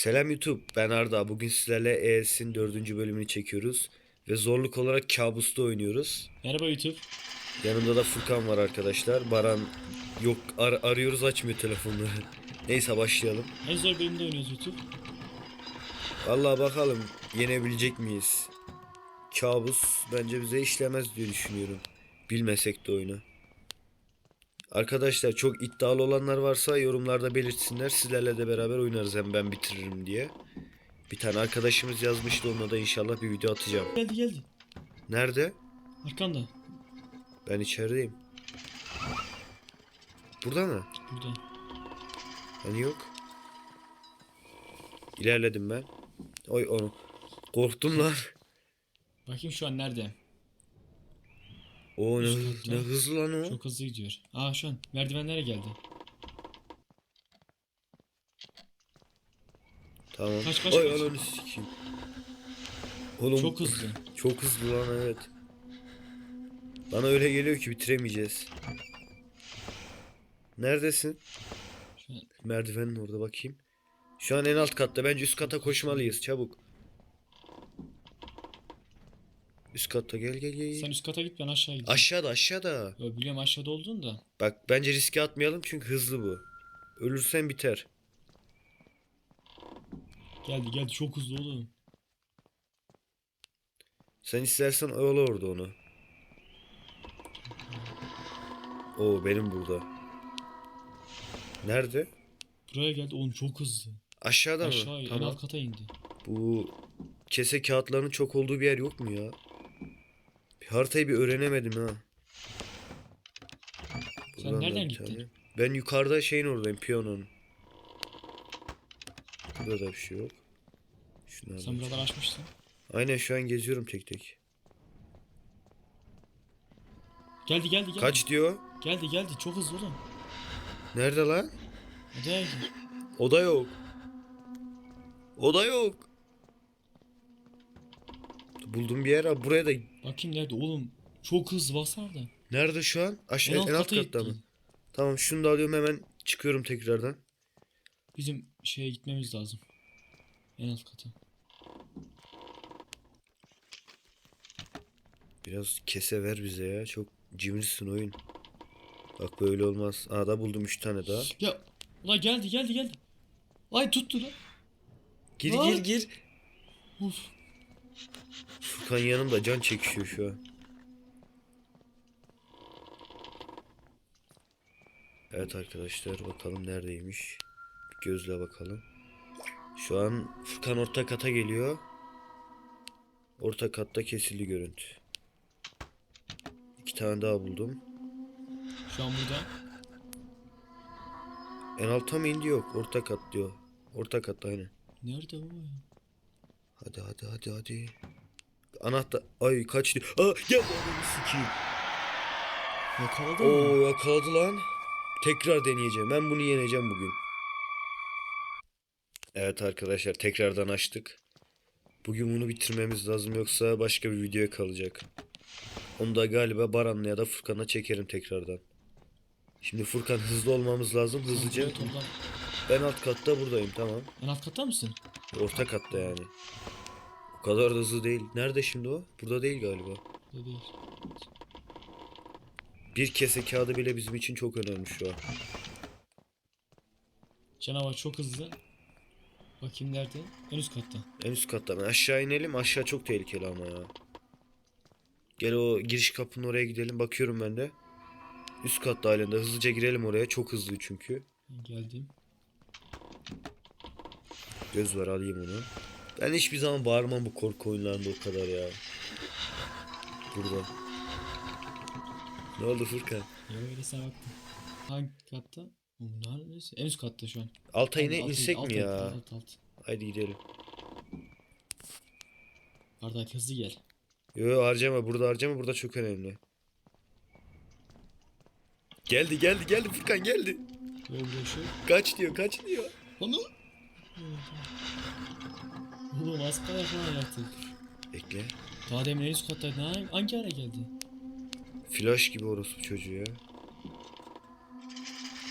Selam YouTube, ben Arda. Bugün sizlerle ES'in dördüncü bölümünü çekiyoruz. Ve zorluk olarak kabusta oynuyoruz. Merhaba YouTube. Yanımda da Furkan var arkadaşlar. Baran yok ar- arıyoruz açmıyor telefonları. Neyse başlayalım. En zor bölümde oynuyoruz YouTube. Vallahi bakalım yenebilecek miyiz? Kabus bence bize işlemez diye düşünüyorum. Bilmesek de oyunu. Arkadaşlar çok iddialı olanlar varsa yorumlarda belirtsinler. Sizlerle de beraber oynarız hem ben bitiririm diye. Bir tane arkadaşımız yazmıştı onunla da inşallah bir video atacağım. Geldi geldi. Nerede? Arkanda. Ben içerideyim. Burada mı? Burada. Hani yok. İlerledim ben. Oy onu. Korktum lan. Bakayım şu an nerede? O ne, Üst katta. ne hızlı lan o. Çok hızlı gidiyor. Aa şu an merdivenlere geldi. Tamam. Kaç, kaç, Oy kaç. ananı sikeyim. Oğlum Çok hızlı. Çok hızlı lan evet. Bana öyle geliyor ki bitiremeyeceğiz. Neredesin? Şu an Merdivenin orada bakayım. Şu an en alt katta. Bence üst kata koşmalıyız çabuk. Üst katta gel gel gel. sen üst kata git ben aşağı gideyim. Aşağıda aşağıda. Yo, biliyorum aşağıda olduğunu da. Bak bence riske atmayalım çünkü hızlı bu. Ölürsen biter. Geldi geldi çok hızlı oğlum. Sen istersen oyalı orada onu. Oo benim burada. Nerede? Buraya geldi oğlum çok hızlı. Aşağıda mı? Aşağı en Tamam. alt kata indi. Bu kese kağıtlarının çok olduğu bir yer yok mu ya? Haritayı bir öğrenemedim ha. Sen Buradan da nereden gittin? tane. Ben yukarıda şeyin oradayım piyanonun. Burada da bir şey yok. Şunları Sen buraları açmışsın. Aynen şu an geziyorum tek tek. Geldi geldi geldi. Kaç diyor? Geldi geldi çok hızlı oğlum. Nerede lan? Odaya gir. Oda yok. Oda yok. Buldum bir yer. Buraya da Bakayım nerede oğlum. Çok hızlı basar da. Nerede şu an? Aşağı En en alt katta gitti. mı? Tamam şunu da alıyorum hemen çıkıyorum tekrardan. Bizim şeye gitmemiz lazım. En alt kata. Biraz kese ver bize ya. Çok cimrisin oyun. Bak böyle olmaz. Aa da buldum 3 tane daha. Ya ulan geldi geldi geldi. Ay tuttu lan. Gir Lan. gir gir. Uf. Furkan yanımda can çekişiyor şu an. Evet arkadaşlar bakalım neredeymiş. Bir gözle bakalım. Şu an Furkan orta kata geliyor. Orta katta kesildi görüntü. İki tane daha buldum. Şu an burada. En alta mı indi yok. Orta kat diyor. Orta katta aynen. Nerede bu ya? Hadi hadi hadi hadi. Anahtar. Ay kaç diyor. Aa gel adamı sikeyim. Yakaladı mı? Oo yakaladı lan. Tekrar deneyeceğim. Ben bunu yeneceğim bugün. Evet arkadaşlar tekrardan açtık. Bugün bunu bitirmemiz lazım yoksa başka bir videoya kalacak. Onu da galiba Baran'la ya da Furkan'a çekerim tekrardan. Şimdi Furkan hızlı olmamız lazım hızlıca. Ben alt katta buradayım tamam. En alt katta mısın? Orta katta yani. O kadar da hızlı değil. Nerede şimdi o? Burada değil galiba. Burada değil. Bir kese kağıdı bile bizim için çok önemli şu an. Canavar çok hızlı. Bakayım nerede? En üst katta. En üst katta. Ben aşağı inelim. Aşağı çok tehlikeli ama ya. Gel o giriş kapının oraya gidelim. Bakıyorum ben de. Üst katta halinde. Hızlıca girelim oraya. Çok hızlı çünkü. Geldim. Göz var alayım onu. Ben hiçbir zaman bağırmam bu korku oyunlarında o kadar ya. Burada. Ne oldu Furkan? Ya öyle sana baktım. Hangi katta? Oğlum Neredeyse? En üst katta şu an. Alta yine Alt- insek alt- mi ya? Alt, alt, alt. Haydi gidelim. Bardak hızlı gel. Yo harcama burada harcama burada çok önemli. Geldi geldi geldi Furkan geldi. Böyle bir şey. Kaç diyor kaç diyor. Onu. Oğlum az kadar falan yaptık. Bekle. Daha demin en üst kattaydı. Ha, hangi ara geldi? Flash gibi orospu çocuğu ya.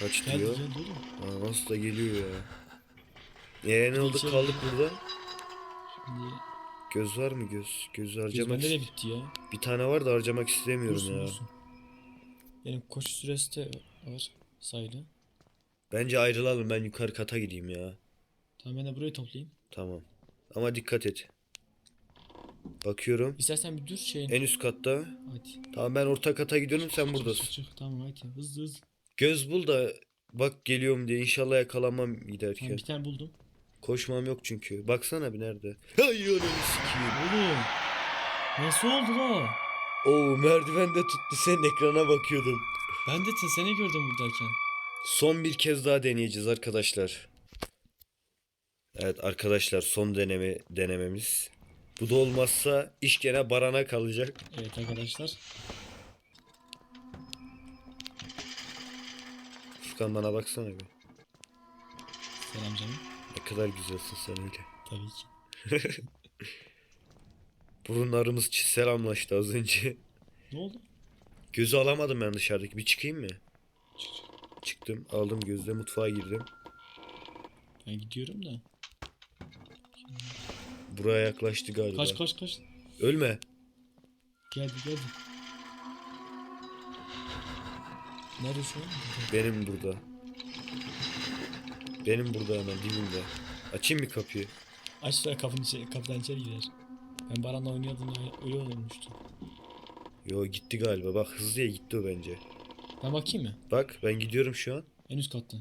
Kaç Geldi diyor. geldi oğlum. Aa, nasıl da geliyor ya. Ee ne oldu İçeri kaldık burada. Şimdi Göz var mı göz? Göz göz harcamak bende de ist- bitti ya. Bir tane var da harcamak istemiyorum Dursun ya. dursun. Benim koşu süresi de var sayılı. Bence ayrılalım ben yukarı kata gideyim ya. Tamam ben de burayı toplayayım. Tamam. Ama dikkat et. Bakıyorum. İstersen bir dur şeyin. En üst katta. Hadi. Tamam ben orta kata gidiyorum sen Çık, buradasın. çık, çık. Tamam hadi hızlı hızlı. Göz bul da bak geliyorum diye inşallah yakalanmam Tamam giderken. bir tane buldum. Koşmam yok çünkü. Baksana bir nerede. Hay ananı sikeyim. Oğlum. Nasıl oldu la? Oo merdivende tuttu senin ekrana bakıyordum. Ben de seni gördüm buradayken. Son bir kez daha deneyeceğiz arkadaşlar. Evet arkadaşlar son deneme denememiz. Bu da olmazsa iş gene barana kalacak. Evet arkadaşlar. Furkan bana baksana bir. Selam canım. Ne kadar güzelsin sen öyle. Tabii ki. Burunlarımız selamlaştı az önce. Ne oldu? Gözü alamadım ben dışarıdaki. Bir çıkayım mı? Çık. Çıktım. Aldım gözle mutfağa girdim. Ben gidiyorum da. Buraya yaklaştı galiba. Kaç kaç kaç. Ölme. Geldi geldi. Nerede şu an? Benim burada. Benim burada hemen dibimde. Açayım mı kapıyı? Aç da kapının içi, kapıdan içeri girer. Ben Baran'la oynuyordum öyle olmuştu. Yo gitti galiba. Bak hızlıya gitti o bence. Ben bakayım mı? Bak ben gidiyorum şu an. En üst katta.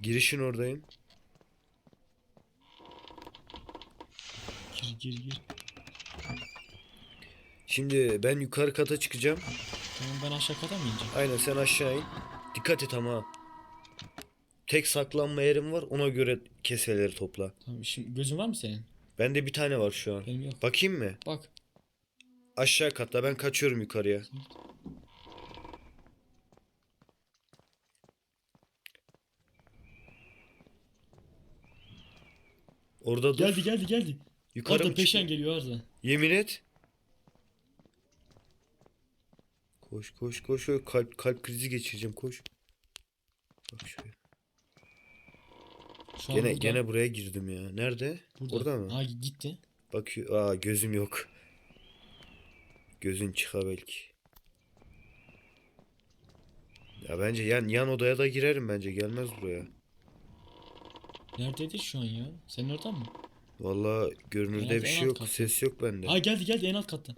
Girişin oradayım. Gir gir gir. Şimdi ben yukarı kata çıkacağım. Tamam ben aşağı kata mı ineceğim? Aynen sen aşağı in. Dikkat et ama. Tek saklanma yerim var. Ona göre keseleri topla. Tamam şimdi gözün var mı senin? Bende bir tane var şu an. Benim yok. Bakayım mı? Bak. Aşağı katta ben kaçıyorum yukarıya. Orada dur. Geldi geldi geldi. Yukarı Arda mı peşen çıkıyor? geliyor Arda. Yemin et. Koş koş koş. koş. Kalp kalp krizi geçireceğim koş. Bak şöyle. Şu an Gene burada. gene buraya girdim ya. Nerede? burada. Orada mı? Ha gitti. Bakıyor. Aa gözüm yok. Gözün çıka belki. Ya bence yan yan odaya da girerim bence. Gelmez buraya. Nerededir şu an ya? Senin orada mı? Vallahi görünürde bir en şey alt yok. katta. Ses yok bende. Ha geldi geldi en alt katta.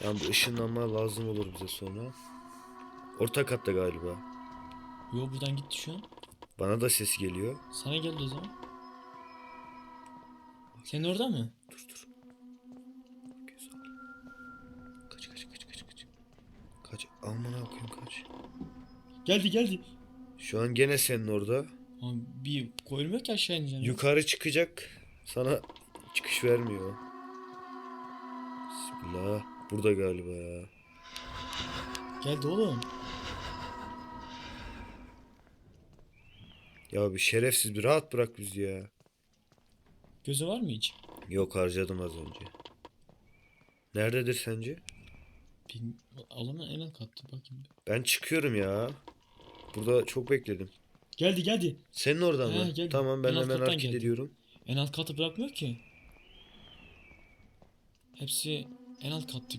Tamam bu ışınlanma lazım olur bize sonra. Orta katta galiba. Yo buradan gitti şu an. Bana da ses geliyor. Sana geldi o zaman. Senin orada mı? Dur dur. Göz al. Kaç kaç kaç kaç kaç. Kaç. Aman koyayım kaç. Geldi geldi. Şu an gene senin orada. Ha, bir koyulmuyor ki aşağı ineceğim. Yukarı çıkacak. Sana çıkış vermiyor. Bismillah. Burada galiba ya. Geldi oğlum. Ya bir şerefsiz bir rahat bırak bizi ya. Gözü var mı hiç? Yok harcadım az önce. Nerededir sence? Bir alana en alt katta bakayım. Ben çıkıyorum ya. Burada çok bekledim. Geldi geldi. Senin oradan He, mı? geldi. Tamam ben En alt hemen kattan hareket geldi. ediyorum. En alt katı bırakmıyor ki. Hepsi en alt kattı.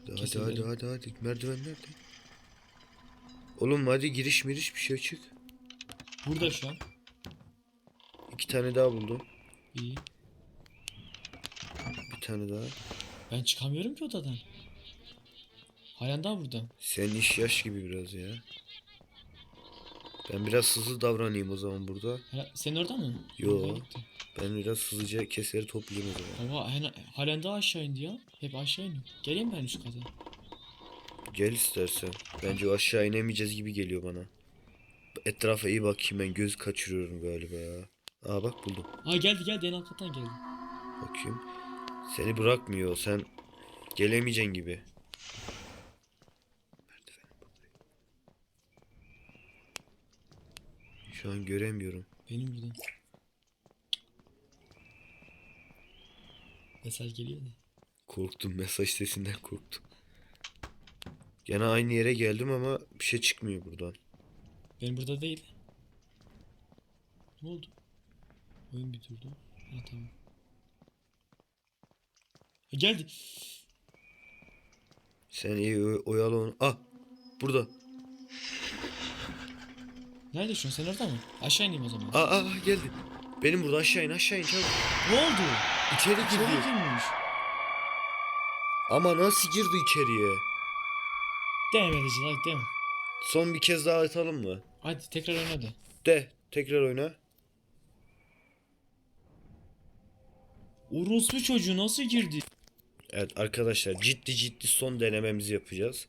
Hadi hadi Kesin hadi derim. hadi hadi. Merdiven nerede? Oğlum hadi giriş miriş bir şey çık. Burada şu an. İki tane daha buldum. İyi. Bir tane daha. Ben çıkamıyorum ki odadan. Halen daha burada. Senin iş yaş gibi biraz ya. Ben biraz hızlı davranayım o zaman burada. Hala- Senin orada mı? Yo. Ben biraz hızlıca keseri toplayayım o zaman. Baba halen, halen daha aşağı indi ya. Hep aşağı iniyor. Geleyim ben üst kata. Gel istersen. Bence o aşağı inemeyeceğiz gibi geliyor bana. Etrafa iyi bakayım ben göz kaçırıyorum galiba ya. Aa bak buldum. Ha geldi geldi en alt kattan geldi. Bakayım. Seni bırakmıyor. Sen gelemeyeceksin gibi. Merdiven buradayım. Şu an göremiyorum. Benim buradan. Mesaj geliyor da. Korktum. Mesaj sesinden korktum. Gene aynı yere geldim ama bir şey çıkmıyor buradan. Benim burada değil. Ne oldu? Oyun bir durdu. Ha tamam. Ha, geldi. Sen iyi oy- oyalı onu. Ah burada. Nerede şu? Sen orada mı? Aşağı ineyim o zaman. Aa, aa geldi. Benim burada aşağı in aşağı in çabuk. Ne oldu? İçeri İçeri girdi. girmiş. Ama nasıl girdi içeriye? Demedici lan değil mi? Son bir kez daha atalım mı? Hadi tekrar oyna de. De tekrar oyna. Orospu çocuğu nasıl girdi? Evet arkadaşlar ciddi ciddi son denememizi yapacağız.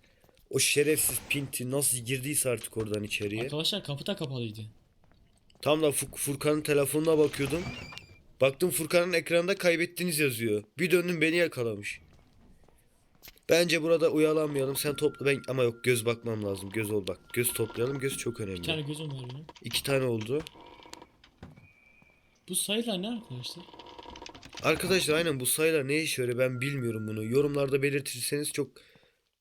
O şerefsiz Pinti nasıl girdiyse artık oradan içeriye. Arkadaşlar kapı da kapalıydı. Tam da Fur- Furkan'ın telefonuna bakıyordum. Baktım Furkan'ın ekranında kaybettiniz yazıyor. Bir döndüm beni yakalamış. Bence burada uyalanmayalım. Sen topla ben ama yok göz bakmam lazım. Göz ol bak. Göz toplayalım. Göz çok önemli. Bir tane gözüm var benim. İki tane oldu. Bu sayılar ne arkadaşlar? Arkadaşlar aynen bu sayılar ne işe yarıyor ben bilmiyorum bunu. Yorumlarda belirtirseniz çok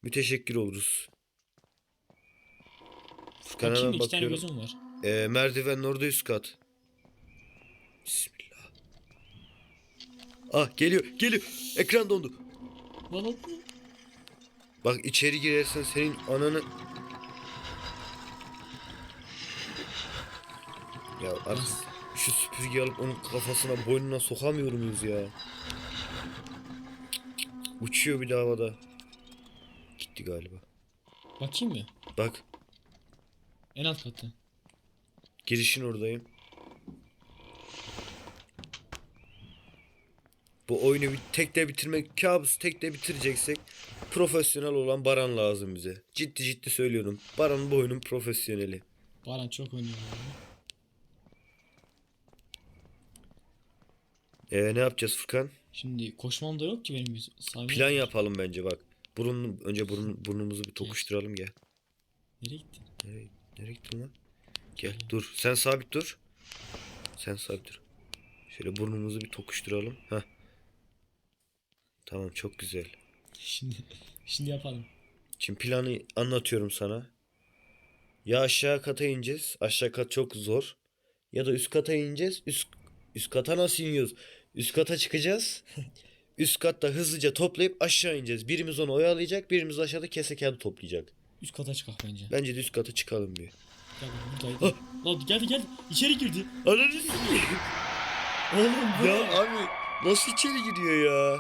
müteşekkir oluruz. Furkan'a Bakayım ben iki tane bakıyorum. gözüm var. Ee, merdivenin orada üst kat. Bismillah. Ah geliyor geliyor. Ekran dondu. Lan lan. Bak içeri girersen senin ananı... Ya artık şu süpürgeyi alıp onun kafasına boynuna sokamıyor muyuz ya? Uçuyor bir de havada. Gitti galiba. Bakayım mı? Bak En alt katı. girişin oradayım. Bu oyunu bir tekte bitirmek kabus tekte bitireceksek profesyonel olan Baran lazım bize. Ciddi ciddi söylüyorum. Baran bu oyunun profesyoneli. Baran çok oynuyor. Ee, ne yapacağız Furkan? Şimdi koşmam da yok ki benim. Plan yapalım bence bak. Burun, önce burun, burnumuzu bir tokuşturalım gel. Nereye gittin? Nereye, nereye gittin lan? Gel dur. Sen sabit dur. Sen sabit dur. Şöyle burnumuzu bir tokuşturalım. Heh. Tamam çok güzel. Şimdi şimdi yapalım. Şimdi planı anlatıyorum sana. Ya aşağı kata ineceğiz. Aşağı kat çok zor. Ya da üst kata ineceğiz. Üst, üst kata nasıl iniyoruz? Üst kata çıkacağız. üst katta hızlıca toplayıp aşağı ineceğiz. Birimiz onu oyalayacak, birimiz aşağıda kese kağıdı toplayacak. Üst kata çıkak bence. Bence de üst kata çıkalım bir. Gel buradaydı. Lan geldi geldi. İçeri girdi. Ananı sikeyim. Oğlum bu Ya abi nasıl içeri giriyor ya?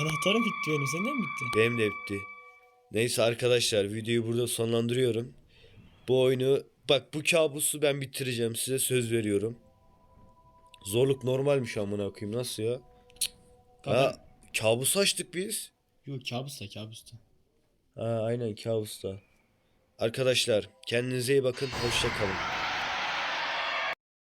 Anahtarım bitti benim. Senden mi bitti? Benim de bitti. Neyse arkadaşlar videoyu burada sonlandırıyorum. Bu oyunu bak bu kabusu ben bitireceğim size söz veriyorum. Zorluk normalmiş amına koyayım nasıl ya? Ha kabus açtık biz. Yok kabus da kabus da. Ha aynen kabusta. Arkadaşlar kendinize iyi bakın hoşça kalın.